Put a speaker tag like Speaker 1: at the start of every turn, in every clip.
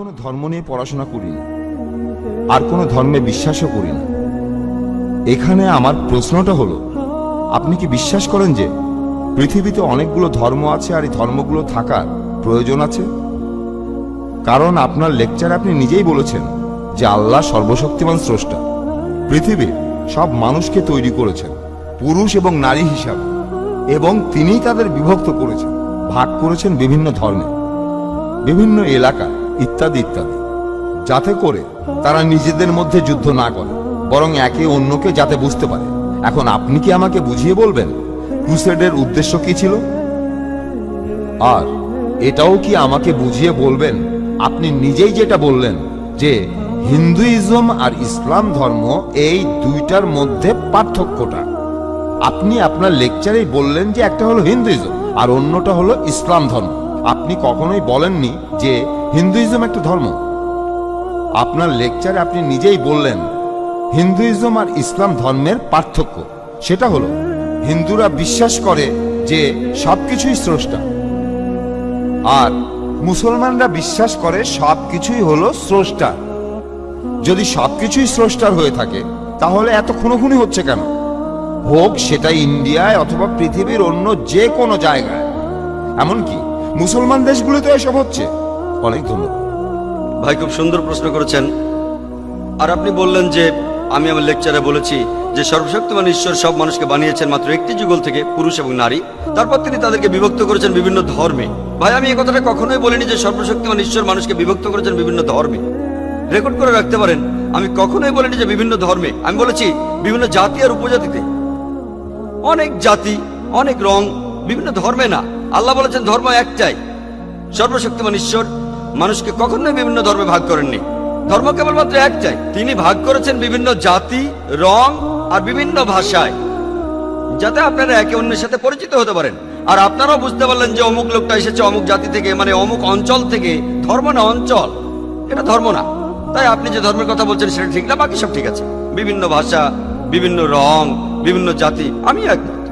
Speaker 1: কোনো ধর্ম নিয়ে পড়াশোনা করি না আর কোনো ধর্মে বিশ্বাসও করি না এখানে আমার প্রশ্নটা হলো, আপনি কি বিশ্বাস করেন যে পৃথিবীতে অনেকগুলো ধর্ম আছে আর এই ধর্মগুলো থাকার প্রয়োজন আছে? কারণ আপনার লেকচারে আপনি নিজেই বলেছেন যে আল্লাহ সর্বশক্তিমান স্রষ্টা। পৃথিবীর সব মানুষকে তৈরি করেছেন, পুরুষ এবং নারী হিসাবে, এবং তিনিই তাদের বিভক্ত করেছেন, ভাগ করেছেন বিভিন্ন ধর্মে, বিভিন্ন এলাকা ইত্যাদি ইত্যাদি। যাতে করে তারা নিজেদের মধ্যে যুদ্ধ না করে, বরং একে অন্যকে যাতে বুঝতে পারে। এখন আপনি কি আমাকে বুঝিয়ে বলবেন, ক্রুসেডের উদ্দেশ্য কি ছিল? আর এটাও কি আমাকে বুঝিয়ে বলবেন, আপনি নিজেই যেটা বললেন, যে হিন্দুইজম আর ইসলাম ধর্ম এই দুইটার মধ্যে পার্থক্যটা? আপনি আপনার লেকচারেই বললেন যে একটা হলো হিন্দুইজম আর অন্যটা হলো ইসলাম ধর্ম। আপনি কখনোই বলেননি যে হিন্দুইজম একটা ধর্ম। আপনার লেকচারে আপনি নিজেই বললেন, হিন্দুইজম আর ইসলাম ধর্মের পার্থক্য। সেটা হলো, হিন্দুরা বিশ্বাস করে যে সবকিছুই স্রষ্টা। আর মুসলমানরা বিশ্বাস করে সবকিছুই হলো স্রষ্টা। যদি সবকিছুই স্রষ্টার হয়ে থাকে, তাহলে এত খুনোখুনি হচ্ছে কেন? হোক সেটা ইন্ডিয়ায় অথবা পৃথিবীর অন্য যে কোনো জায়গায়। এমনকি মুসলমান দেশগুলোতে এসব হচ্ছে। অনেক ধন্যবাদ।
Speaker 2: ভাই খুব সুন্দর প্রশ্ন করেছেন। আর আপনি বললেন যে, আমি আমার লেকচারে বলেছি যে, সর্বশক্তিমান ঈশ্বর সব মানুষকে বানিয়েছেন মাত্র একটি যুগল থেকে পুরুষ এবং নারী। তারপর তিনি তাদেরকে বিভক্ত করেছেন বিভিন্ন ধর্মে। ভাই, আমি এই কথাটা কখনোই বলিনি যে, সর্বশক্তিমান ঈশ্বর মানুষকে বিভক্ত করেছেন বিভিন্ন ধর্মে। রেকর্ড করে রাখতে পারেন, আমি কখনোই বলিনি যে, বিভিন্ন ধর্মে। আমি বলেছি, বিভিন্ন জাতি আর উপজাতিতে। অনেক জাতি, অনেক রং, বিভিন্ন ধর্মে না। আল্লাহ বলেছেন ধর্ম একটাই। সর্বশক্তিমান ঈশ্বর মানুষকে কখনোই বিভিন্ন ধর্মে ভাগ করেননি। ধর্ম কেবলমাত্র একটাই তিনি ভাগ করেছেন বিভিন্ন জাতি, রং আর বিভিন্ন ভাষায়। যাতে আপনারা একে অন্যের সাথে পরিচিত হতে পারেন। আর আপনারাও বুঝতে পারলেন যে অমুক লোকটা এসেছে অমুক জাতি থেকে মানে অমুক অঞ্চল থেকে। ধর্ম না অঞ্চল, এটা ধর্ম না। তাই আপনি যে ধর্মের কথা বলছেন, সেটা ঠিক না, বাকি সব ঠিক আছে। বিভিন্ন ভাষা, বিভিন্ন রং, বিভিন্ন জাতি আমি একমত।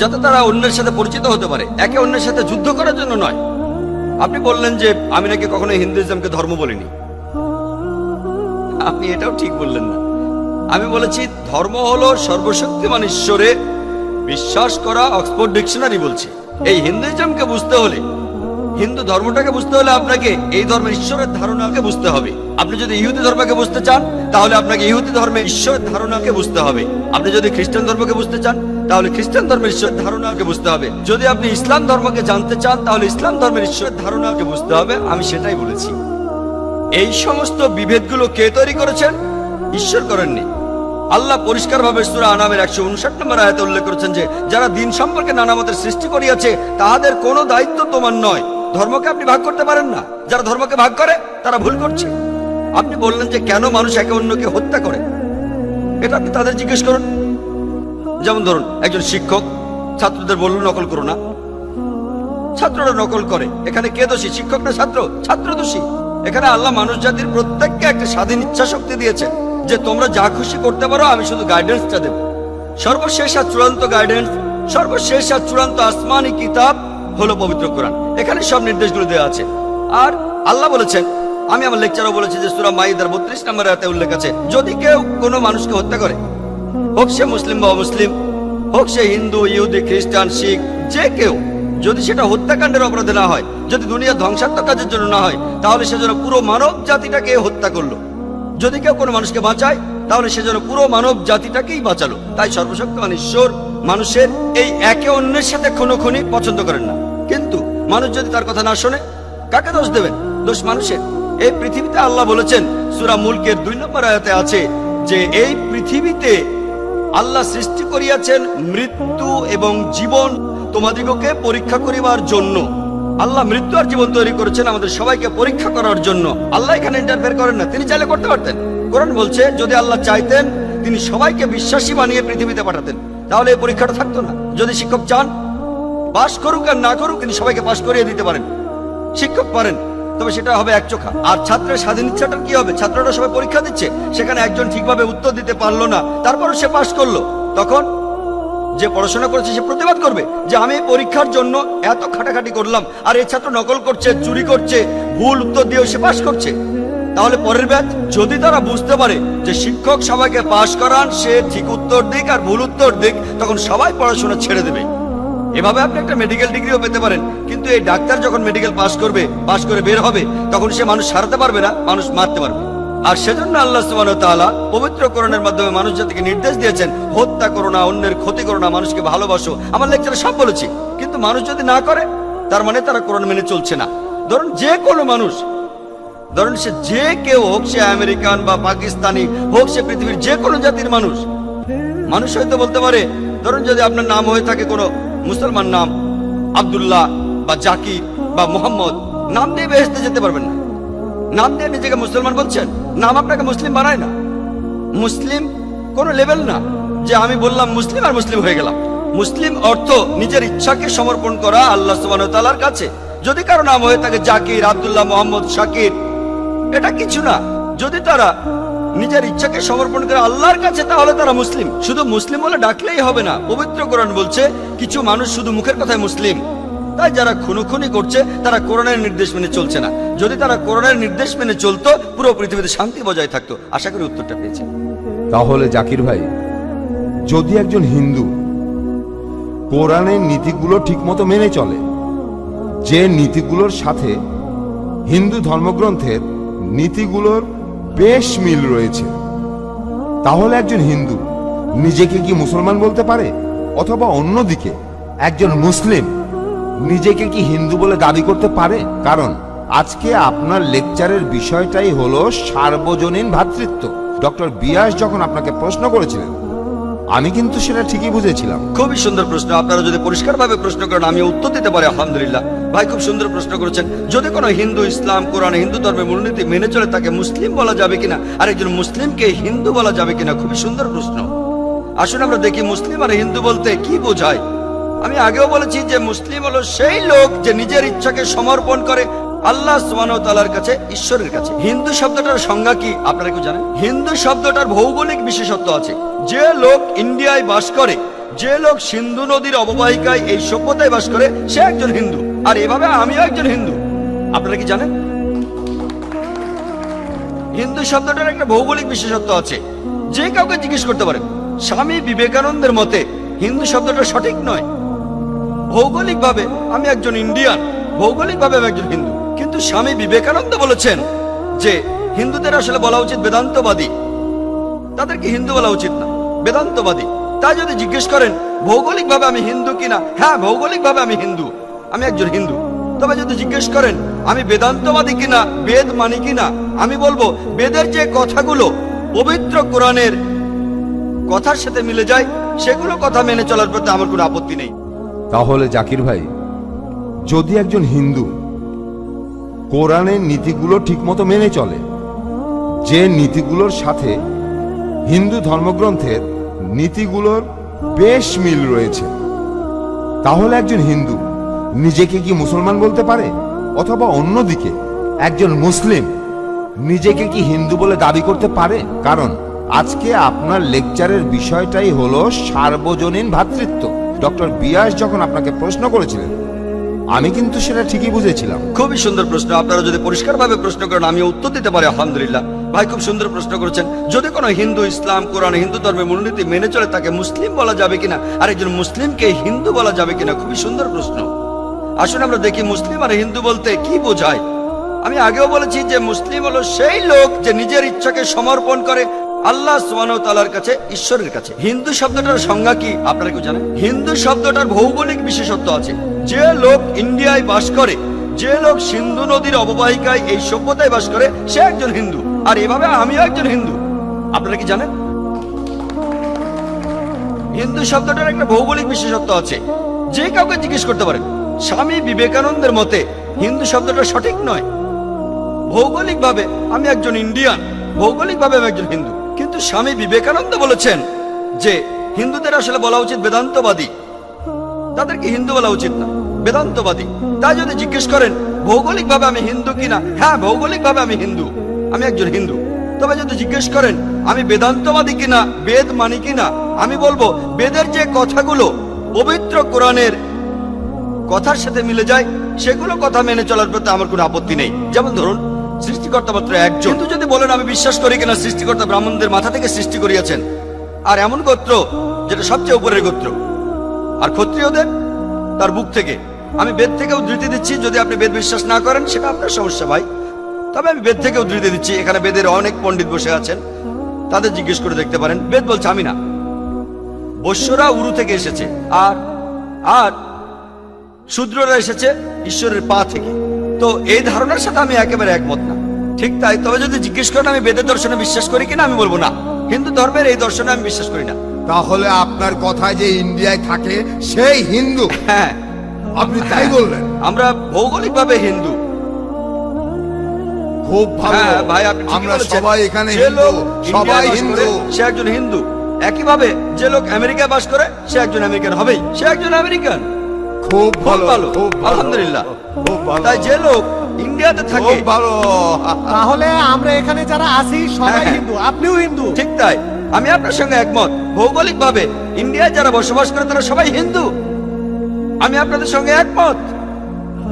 Speaker 2: যাতে তারা অন্যের সাথে পরিচিত হতে পারে। একে অন্যের সাথে যুদ্ধ করার জন্য নয়। আপনি বললেন যে আমি নাকি কখনো হিন্দুইজমকে ধর্ম বলিনি। আপনি এটাও ঠিক বললেন না। আমি বলেছি, ধর্ম হলো সর্বশক্তিমান ঈশ্বরে বিশ্বাস করা অক্সফোর্ড ডিকশনারি বলছে। এই হিন্দুইজমকে বুঝতে হলে, হিন্দু ধর্মটাকে বুঝতে হলে আপনাকে এই ধর্মের ঈশ্বরের ধারণাকে বুঝতে হবে। আপনি যদি ইহুদি ধর্মকে বুঝতে চান, তাহলে আপনাকে ইহুদি ধর্মের ঈশ্বরের ধারণাকে বুঝতে হবে। আপনি যদি খ্রিস্টান ধর্মকে বুঝতে চান তাহলে খ্রিস্টান ধর্মের ঈশ্বরের ধারণাকে বুঝতে হবে। যদি আপনি ইসলাম ধর্মকে জানতে চান, তাহলে ইসলাম ধর্মের ঈশ্বরের ধারণাকে বুঝতে হবে। আমি সেটাই বলেছি। এই সমস্ত বিভেদগুলো কে তৈরি করেছেন? ঈশ্বর করেননি। আল্লাহ পরিষ্কারভাবে সুরা আনামের একশো উনষাট নম্বর আয়াতে উল্লেখ করেছেন যে, যারা দিন সম্পর্কে নানা মতের সৃষ্টি করিয়াছে, তাহাদের কোনো দায়িত্ব তোমার নয়। ধর্মকে আপনি ভাগ করতে পারেন না। যারা ধর্মকে ভাগ করে, তারা ভুল করছে। আপনি বললেন যে, কেন মানুষ একে অন্যকে হত্যা করে? এটা আপনি তাদের জিজ্ঞেস করুন। যেমন ধরুন, একজন শিক্ষক, ছাত্রদের বলল, নকল করো না। ছাত্ররা নকল করে। এখানে কে দোষী, শিক্ষক না ছাত্র? ছাত্র দোষী। এখানে আল্লাহ মানুষ জাতির প্রত্যেককে একটা স্বাধীন ইচ্ছা শক্তি দিয়েছে, যে তোমরা যা খুশি করতে পারো, আমি শুধু গাইডেন্সটা দেব। সর্বশেষ আর চূড়ান্ত গাইডেন্স সর্বশেষ আর চূড়ান্ত আসমানি কিতাব হলো পবিত্র কোরআন। এখানে সব নির্দেশগুলো দেওয়া আছে। আর আল্লাহ বলেছেন, আমি আমার লেকচারও বলেছি যে সুরা মাইদার বত্রিশ নম্বর হাতে উল্লেখ আছে, যদি কেউ কোনো মানুষকে হত্যা করে হোক সে মুসলিম বা মুসলিম হোক সে হিন্দু, ইহুদি, খ্রিস্টান, শিখ, যে কেউ, যদি সেটা হত্যাকাণ্ডের অপরাধে না হয়, যদি দুনিয়া ধ্বংসাত্মক কাজের জন্য না হয়, তাহলে সে যেন পুরো মানব জাতিটাকে হত্যা করল। যদি কেউ কোনো মানুষকে বাঁচায়, তাহলে সে যেন পুরো মানব জাতিটাকেই বাঁচালো। তাই সর্বশক্তিমান ঈশ্বর মানুষের এই একে অন্যের সাথে খুনোখুনি পছন্দ করেন না। কিন্তু মানুষ যদি তার কথা না শোনে, কাকে দোষ দেবেন? দোষ মানুষের। এই পৃথিবীতে আল্লাহ বলেছেন, সুরা মুলকের দুই নম্বর আয়াতে আছে যে, এই পৃথিবীতে আল্লাহ সৃষ্টি করিয়াছেন মৃত্যু এবং জীবন তোমাদিগকে পরীক্ষা করিবার জন্য। আল্লাহ মৃত্যু আর জীবন তৈরি করেছেন আমাদের সবাইকে পরীক্ষা করার জন্য। আল্লাহ এখানে ইন্টারফেয়ার করেন না, তিনি চাইলে করতে পারতেন। কোরআন বলছে, যদি আল্লাহ চাইতেন, তিনি সবাইকে বিশ্বাসী বানিয়ে পৃথিবীতে পাঠাতেন। তাহলে এই পরীক্ষাটা থাকতো না। যদি শিক্ষক চান পাশ করুক আর না করুক, তিনি সবাইকে পাশ করিয়ে দিতে পারেন। শিক্ষক পারেন। তবে সেটা হবে এক চোখা। আর ছাত্রের স্বাধীন ইচ্ছাটা কি হবে? ছাত্ররা সবাই পরীক্ষা দিচ্ছে। সেখানে একজন ঠিকভাবে উত্তর দিতে পারল না। তারপরও সে পাশ করল। তখন যে পড়াশোনা করেছে, সে প্রতিবাদ করবে যে আমি পরীক্ষার জন্য এত খাটাখাটি করলাম। আর এই ছাত্র নকল করছে, চুরি করছে, ভুল উত্তর দিয়েও সে পাশ করছে। তাহলে পরের ব্যাচ যদি তারা বুঝতে পারে যে শিক্ষক সবাইকে পাশ করান, সে ঠিক উত্তর দিক আর ভুল উত্তর দিক, তখন সবাই পড়াশোনা ছেড়ে দেবে। এভাবে আপনি একটা মেডিকেল ডিগ্রিও পেতে পারেন। কিন্তু এই ডাক্তার যখন মেডিকেল পাশ করবে পাশ করে বের হবে, তখন সে মানুষ সারাতে পারবে না, মানুষ মারতে পারবে। আর সেজন্য আল্লাহ তাআলা পবিত্র কোরআনের মাধ্যমে মানুষ জাতিকে নির্দেশ দিয়েছেন, হত্যা করো না, অন্যের ক্ষতি করো না, মানুষকে ভালোবাসো। আমার লেকচারে সব বলেছি। কিন্তু মানুষ যদি না করে, তার মানে তারা কোরআন মেনে চলছে না। ধরুন যে কোনো মানুষ, ধরুন সে যে কেউ হোক, সে আমেরিকান বা পাকিস্তানি হোক, সে পৃথিবীর যে কোনো জাতির মানুষ মানুষ হয়তো বলতে পারে, ধরুন যদি আপনার নাম হয়ে থাকে কোনো মুসলমান নাম আব্দুল্লাহ বা জাকির বা মোহাম্মদ। নাম দিয়ে বেহেস্তে যেতে পারবেন না। নাম দিয়ে নিজেকে মুসলমান বলছেন, নাম আপনাকে মুসলিম বানায় না। মুসলিম কোন লেভেল না যে আমি বললাম মুসলিম আর মুসলিম হয়ে গেলাম। মুসলিম অর্থ নিজের ইচ্ছাকে সমর্পণ করা আল্লাহ তাআলার কাছে। যদি কারও নাম হয়ে থাকে জাকির, আবদুল্লাহ, মোহাম্মদ, শাকির, এটা কিছু না। যদি তারা নিজের ইচ্ছাকে সমর্পণ করে আল্লাহর কাছে, তাহলে তারা মুসলিম। শুধু মুসলিম বলে ডাকলেই হবে না। পবিত্র কোরআন বলছে, কিছু মানুষ শুধু মুখের কথায় মুসলিম। তাই যারা খুনোখুনি করছে, তারা কোরআনের নির্দেশ মেনে চলছে না। যদি তারা কোরআনের নির্দেশ মেনে চলতো, পুরো পৃথিবীতে শান্তি বজায় থাকতো। আশা করি উত্তরটা পেয়েছে।
Speaker 1: তাহলে জাকির ভাই, যদি একজন হিন্দু কোরআনের নীতিগুলো ঠিকমতো মেনে চলে, যে নীতিগুলোর সাথে হিন্দু ধর্মগ্রন্থের নীতিগুলোর বেশ মিল রয়েছে। তাহলে একজন হিন্দু নিজেকে কি মুসলমান বলতে পারে? অথবা অন্যদিকে, একজন মুসলিম নিজেকে কি হিন্দু বলে দাবি করতে পারে? কারণ আজকে আপনার লেকচারের বিষয়টাই হলো সার্বজনীন ভ্রাতৃত্ব ডক্টর বিয়াস যখন আপনাকে প্রশ্ন করেছিলেন আমি কিন্তু সেটা ঠিকই বুঝেছিলাম।
Speaker 2: খুবই সুন্দর প্রশ্ন। আপনারা যদি পরিষ্কার ভাবে প্রশ্ন করেন আমি উত্তর দিতে পারি, আলহামদুলিল্লাহ। ভাই, খুব সুন্দর প্রশ্ন করেছেন। যদি কোনো হিন্দু, ইসলাম, কোরআন, হিন্দু ধর্মের মূলনীতি মেনে চলে, তাকে মুসলিম বলা যাবে কিনা? আর একজন মুসলিমকে হিন্দু বলা যাবে কিনা? খুবই সুন্দর প্রশ্ন। আসুন আমরা দেখি মুসলিম আর হিন্দু বলতে কি বোঝায়। আমি আগেও বলেছি যে মুসলিম হলো সেই লোক যে নিজের ইচ্ছাকে সমর্পণ করে আল্লাহ ওয়া কাছে, ঈশ্বরের কাছে। হিন্দু শব্দটার সংজ্ঞা কি? আপনারা কি জানেন? হিন্দু শব্দটার ভৌগোলিক বিশেষত্ব আছে। যে লোক ইন্ডিয়ায় বাস করে, যে লোক সিন্ধু নদীর অববাহিকায় এই সভ্যতায় বাস করে, সে একজন হিন্দু। আর এভাবে আমিও একজন হিন্দু। আপনারা কি জানেন? হিন্দু শব্দটার একটা ভৌগোলিক বিশেষত্ব আছে। যে কাউকে জিজ্ঞেস করতে পারেন, স্বামী বিবেকানন্দের মতে হিন্দু শব্দটা সঠিক নয়? ভৌগোলিকভাবে আমি একজন ইন্ডিয়ান, ভৌগোলিকভাবে আমি একজন হিন্দু। স্বামী বিবেকানন্দ বলেছেন যে, হিন্দুদের আসলে বলা উচিত বেদান্তবাদী। তাদেরকে হিন্দু বলা উচিত না, বেদান্তবাদী। তাই যদি জিজ্ঞেস করেন, ভৌগোলিকভাবে আমি হিন্দু কিনা? হ্যাঁ ভৌগোলিকভাবে আমি হিন্দু, আমি একজন হিন্দু। তবে যদি জিজ্ঞেস করেন, আমি বেদান্তবাদী কিনা বেদ মানি কিনা? আমি বলব, বেদের যে কথাগুলো পবিত্র কোরআনের কথার সাথে মিলে যায়, সেগুলো কথা মেনে চলার প্রতি আমার কোনো আপত্তি নেই।
Speaker 1: তাহলে জাকির ভাই, যদি একজন হিন্দু কোরআনের নীতিগুলো ঠিকমতো মেনে চলে। যে নীতিগুলোর সাথে হিন্দু ধর্মগ্রন্থের নীতিগুলোর বেশ মিল রয়েছে। তাহলে একজন হিন্দু নিজেকে কি মুসলমান বলতে পারে? অথবা অন্যদিকে, একজন মুসলিম নিজেকে কি হিন্দু বলে দাবি করতে পারে? কারণ আজকে আপনার লেকচারের বিষয়টাই হলো সার্বজনীন ভ্রাতৃত্ব ডক্টর বিয়াস যখন আপনাকে প্রশ্ন করেছিলেন আমি কিন্তু সেটা ঠিকই বুঝেছিলাম।
Speaker 2: খুবই সুন্দর প্রশ্ন। আপনারা যদি পরিষ্কার ভাবে প্রশ্ন করেন আমি উত্তর দিতে পারি, আলহামদুলিল্লাহ। ভাই, খুব সুন্দর প্রশ্ন করেছেন। যদি কোনো হিন্দু, ইসলাম, কোরআন, হিন্দু ধর্মের মূলনীতি মেনে চলে, তাকে মুসলিম বলা যাবে কিনা? আর একজন মুসলিমকে হিন্দু বলা যাবে কিনা? খুবই সুন্দর প্রশ্ন। আসুন আমরা দেখি মুসলিম আর হিন্দু বলতে কি বোঝায়। আমি আগেও বলেছি যে মুসলিম হলো সেই লোক যে নিজের ইচ্ছাকে সমর্পণ করে আল্লাহ ওয়া কাছে, ঈশ্বরের কাছে। হিন্দু শব্দটার সংজ্ঞা কি? আপনারা কি জানেন? হিন্দু শব্দটার ভৌগোলিক বিশেষত্ব আছে। যে লোক ইন্ডিয়ায় বাস করে, যে লোক সিন্ধু নদীর অববাহিকায় এই সভ্যতায় বাস করে, সে একজন হিন্দু। আর এভাবে আমিও একজন হিন্দু। আপনারা কি জানেন? হিন্দু শব্দটার একটা ভৌগোলিক বিশেষত্ব আছে। যে কাউকে জিজ্ঞেস করতে পারেন, স্বামী বিবেকানন্দের মতে হিন্দু শব্দটা সঠিক নয়। ভৌগোলিকভাবে আমি একজন ইন্ডিয়ান, ভৌগোলিকভাবে আমি একজন হিন্দু। কিন্তু স্বামী বিবেকানন্দ বলেছেন যে হিন্দুদের আসলে বলা উচিত বেদান্তবাদী। তাদেরকে হিন্দু বলা উচিত না, বেদান্তবাদী। তাই যদি জিজ্ঞেস করেন, ভৌগোলিকভাবে আমি হিন্দু কিনা হ্যাঁ ভৌগোলিকভাবে আমি হিন্দু, আমি একজন হিন্দু। তবে যদি জিজ্ঞেস করেন, আমি বেদান্তবাদী কিনা বেদ মানি কিনা আমি বলব, বেদের যে কথাগুলো পবিত্র কোরআনের কথার সাথে মিলে যায়, সেগুলো কথা মেনে চলার প্রতি আমার কোনো আপত্তি নেই। যেমন ধরুন সৃষ্টিকর্তা মাত্র একজন। কিন্তু যদি বলেন, আমি বিশ্বাস করি কিনা, সৃষ্টিকর্তা ব্রাহ্মণদের মাথা থেকে সৃষ্টি করিয়াছেন। আর এমন গোত্র যেটা সবচেয়ে উপরের গোত্র। আর ক্ষত্রিয়দের তার বুক থেকে। আমি বেদ থেকে উদ্ধৃতি দিচ্ছি, যদি আপনি বেদ বিশ্বাস না করেন, সেটা আপনার সমস্যা ভাই। তবে আমি বেদ থেকে উদ্ধৃতি দিচ্ছি, এখানে বেদের অনেক পণ্ডিত বসে আছেন। তাদের জিজ্ঞেস করে দেখতে পারেন, বেদ বলছে আমি না। বৈশ্যরা উরু থেকে এসেছে, আর আর শূদ্ররা এসেছে ঈশ্বরের পা থেকে। তো এই ধারণার সাথে আমি একেবারে একমত না। ঠিক তাই তবে যদি জিজ্ঞেস করেন আমি বেদের দর্শনে বিশ্বাস করি কিনা আমি বলব না। হিন্দু ধর্মের এই দর্শনে আমি বিশ্বাস করি না।
Speaker 3: তাহলে আপনার কথায় যে ইন্ডিয়ায় থাকে সেই হিন্দু?
Speaker 2: হ্যাঁ।
Speaker 3: আপনি তাই বললেন।
Speaker 2: আমরা ভৌগোলিকভাবে হিন্দু।
Speaker 3: খুব ভালো।
Speaker 2: হ্যাঁ ভাই আপনি
Speaker 3: আমরা সবাই এখানে হিন্দু সবাই হিন্দু।
Speaker 2: সে একজন হিন্দু। একইভাবে যে লোক আমেরিকায় বাস করে সে একজন আমেরিকান হবেই। সে একজন আমেরিকান।
Speaker 3: খুব ভালো
Speaker 2: ভালো।
Speaker 3: খুব
Speaker 2: আলহামদুলিল্লাহ। তাই যে লোক ইন্ডিয়াতে থাকে।
Speaker 3: ভালো।
Speaker 4: তাহলে আমরা এখানে যারা আছি সবাই
Speaker 2: হ্যাঁ।
Speaker 4: হিন্দু। আপনিও হিন্দু।
Speaker 2: ঠিক তাই। আমি আপনার সঙ্গে একমত। ভৌগোলিক ভাবে ইন্ডিয়ায় যারা বসবাস করে তারা সবাই হিন্দু। আমি আপনাদের সঙ্গে একমত।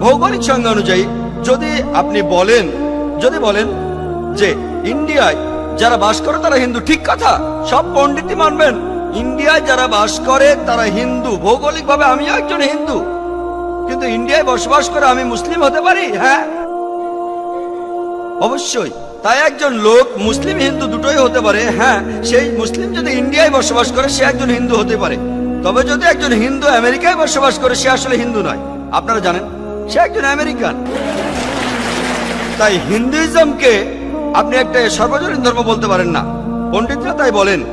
Speaker 2: ভৌগোলিক সংজ্ঞা অনুযায়ী যদি আপনি বলেন যদি বলেন যে ইন্ডিয়ায় যারা বাস করে তারা হিন্দু। ঠিক কথা। সব পণ্ডিতই মানবেন। ইন্ডিয়ায় যারা বাস করে, তারা হিন্দু। ভৌগোলিক ভাবে আমিও একজন হিন্দু। কিন্তু ইন্ডিয়ায় বসবাস করে আমি মুসলিম হতে পারি? হ্যাঁ। অবশ্যই। তাই একজন লোক মুসলিম হিন্দু দুটোই হতে পারে। হ্যাঁ সেই মুসলিম যদি ইন্ডিয়ায় বসবাস করে, সে একজন হিন্দু হতে পারে। তবে যদি একজন হিন্দু আমেরিকায় বসবাস করে, সে আসলে হিন্দু নয়। আপনারা জানেন, সে একজন আমেরিকান। তাই হিন্দুইজমকে আপনি একটা সর্বজনীন ধর্ম বলতে পারেন না। পণ্ডিতরা তাই বলেন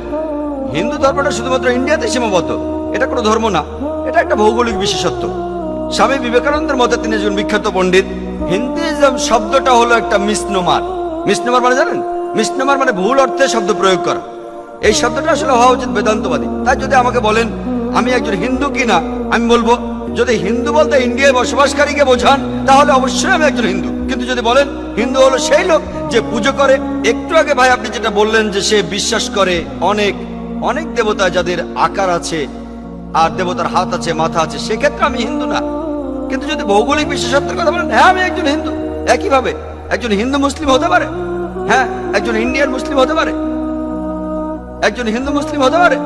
Speaker 2: হিন্দু ধর্মটা শুধুমাত্র ইন্ডিয়াতে সীমাবদ্ধ। এটা কোনো ধর্ম না। এটা একটা ভৌগোলিক বিশেষত্ব। স্বামী বিবেকানন্দের মতে তিনি একজন বিখ্যাত পণ্ডিত। হিন্দুইজম শব্দটা হলো একটা মিসনোমার মিসনোমার মানে জানেন? মিসনোমার মানে ভুল অর্থে শব্দ প্রয়োগ করা। এই শব্দটা আসলে হওয়া উচিত বেদান্তবাদী। তাই যদি আমাকে বলেন, আমি একজন হিন্দু কিনা আমি বলব, যদি হিন্দু বলতে ইন্ডিয়ায় বসবাসকারীকে বোঝান, তাহলে অবশ্যই আমি একজন হিন্দু। কিন্তু যদি বলেন, হিন্দু হলো সেই লোক যে পুজো করে। একটু আগে ভাই আপনি যেটা বললেন যে সে বিশ্বাস করে অনেক অনেক দেবতা যাদের আকার আছে আর দেবতার হাত আছে, মাথা আছে, সেক্ষেত্রে আমি হিন্দু না। কিন্তু যদি ভৌগোলিক বিশেষত্বের কথা বলেন হ্যাঁ আমি একজন হিন্দু। একইভাবে, একজন হিন্দু মুসলিম হতে পারে। হ্যাঁ একজন ইন্ডিয়ান মুসলিম হতে পারে। একজন হিন্দু মুসলিম হতে পারে।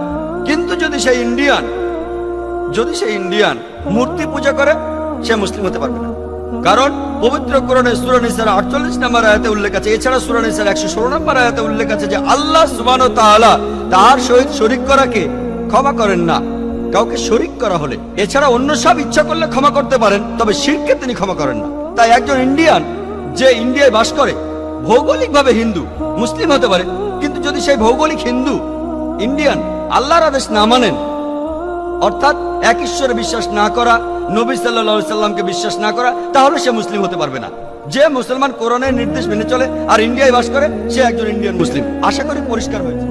Speaker 2: কিন্তু যদি সেই ইন্ডিয়ান, যদি সে ইন্ডিয়ান, মূর্তি পূজা করে, সে মুসলিম হতে পারবে না। কারণ পবিত্র কোরআনে সূরা নিসার 48 নম্বর আয়াতে উল্লেখ আছে। এছাড়া সূরা নিসার 116 নম্বর আয়াতে উল্লেখ আছে যে, আল্লাহ ওয়া তার সহিত শরীক করাকে ক্ষমা করেন না। কাউকে শরিক করা হলে। এছাড়া অন্য সব ইচ্ছা করলে ক্ষমা করতে পারেন, তবে শিরকে তিনি ক্ষমা করেন না। তাই একজন ইন্ডিয়ান যে ইন্ডিয়ায় বাস করে, ভৌগোলিকভাবে হিন্দু, মুসলিম হতে পারে, কিন্তু যদি সেই ভৌগোলিক হিন্দু ইন্ডিয়ান আল্লাহর আদেশ না মানেন, অর্থাৎ এক ঈশ্বরে বিশ্বাস না করা নবী সাল্লামকে বিশ্বাস না করা, তাহলে সে মুসলিম হতে পারবে না। যে মুসলমান কোরআনের নির্দেশ মেনে চলে আর ইন্ডিয়ায় বাস করে, সে একজন ইন্ডিয়ান মুসলিম। আশা করি পরিষ্কার হয়েছে।